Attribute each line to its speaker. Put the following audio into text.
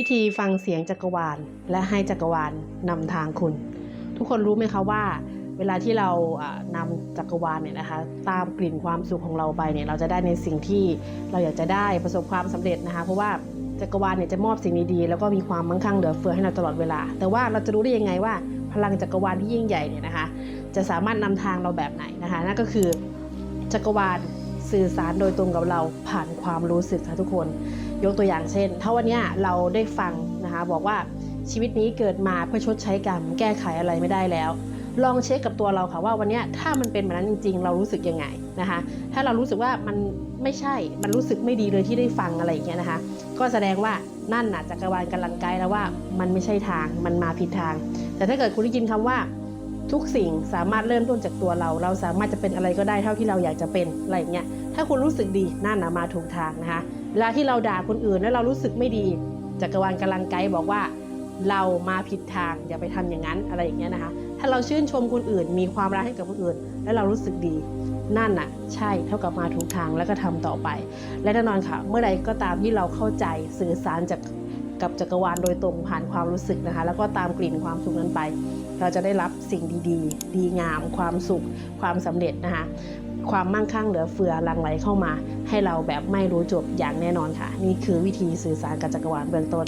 Speaker 1: วิธีฟังเสียงจักรวาล และให้จักรวาลนำทางคุณ ทุกคนรู้ไหมคะว่า เวลาที่เราอ่านำจักรวาลเนี่ยนะคะ ตามกลิ่นความสุขของเราไปเนี่ยเราจะได้ในสิ่งที่เราอยากจะได้ประสบความสำเร็จนะคะ เพราะว่าจักรวาลเนี่ยจะมอบสิ่งดีๆแล้วก็มีความมั่งคั่งเหลือเฟือให้เราตลอดเวลา แต่ว่าเราจะรู้ได้ยังไงว่า พลังจักรวาลที่ยิ่งใหญ่เนี่ยนะคะ จะสามารถนำทางเราแบบไหนนะคะนั่นก็คือจักรวาลสื่อสารโดยตรงกับเราผ่านความรู้สึกค่ะทุกคน ยกตัวอย่างเช่น ถ้าวันนี้เราได้ฟังนะคะบอกว่าชีวิตนี้เกิดมาเพื่อชดใช้กรรมแก้ไขอะไรไม่ได้แล้ว ลองเช็คกับตัวเราค่ะว่าวันนี้ถ้ามันเป็นแบบนั้นจริง ๆ เรารู้สึกยังไงนะคะถ้าเรารู้สึกว่ามันไม่ใช่มันรู้สึกไม่ดีเลยที่ได้ฟังอะไรอย่างเงี้ยนะคะก็แสดงว่านั่นน่ะจักรวาลกำลังไกด์แล้วว่ามันไม่ใช่ทางมันมาผิดทาง แต่ถ้าเกิดคุณได้ยินคำว่าทุกสิ่งสามารถเริ่มต้นจากตัวเรา เราสามารถจะเป็นอะไรก็ได้เท่าที่เราอยากจะเป็นอะไรอย่างเงี้ยถ้าคุณรู้สึกดีนั่นนะมาถูกทางนะคะ เวลาที่เราด่าคนอื่นแล้วเรารู้สึกไม่ดีจักรวาลกำลังไกด์บอกว่า เรามาผิดทางอย่าไปทำอย่างนั้นอะไรอย่างเงี้ยนะคะ ถ้าเราชื่นชมคนอื่น มีความรักให้กับคนอื่น แล้วเรารู้สึกดีนั่นน่ะใช่เท่ากับมาถูกทางแล้วก็ทำต่อไป และแน่นอนค่ะ เมื่อใดก็ตามที่เราเข้าใจสื่อสารจากกับจักรวาลโดยตรงผ่านความรู้สึกนะคะ แล้วก็ตามกลิ่นความสุขนั้นไป เราจะได้รับสิ่งดีๆ ดีงาม ความสุข ความสำเร็จนะคะ ความมั่งคั่งเหลือเฟือหลังไหลเข้ามา ให้เราแบบไม่รู้จบอย่างแน่นอนค่ะ นี่คือวิธีสื่อสารกับจักรวาลเบื้องต้น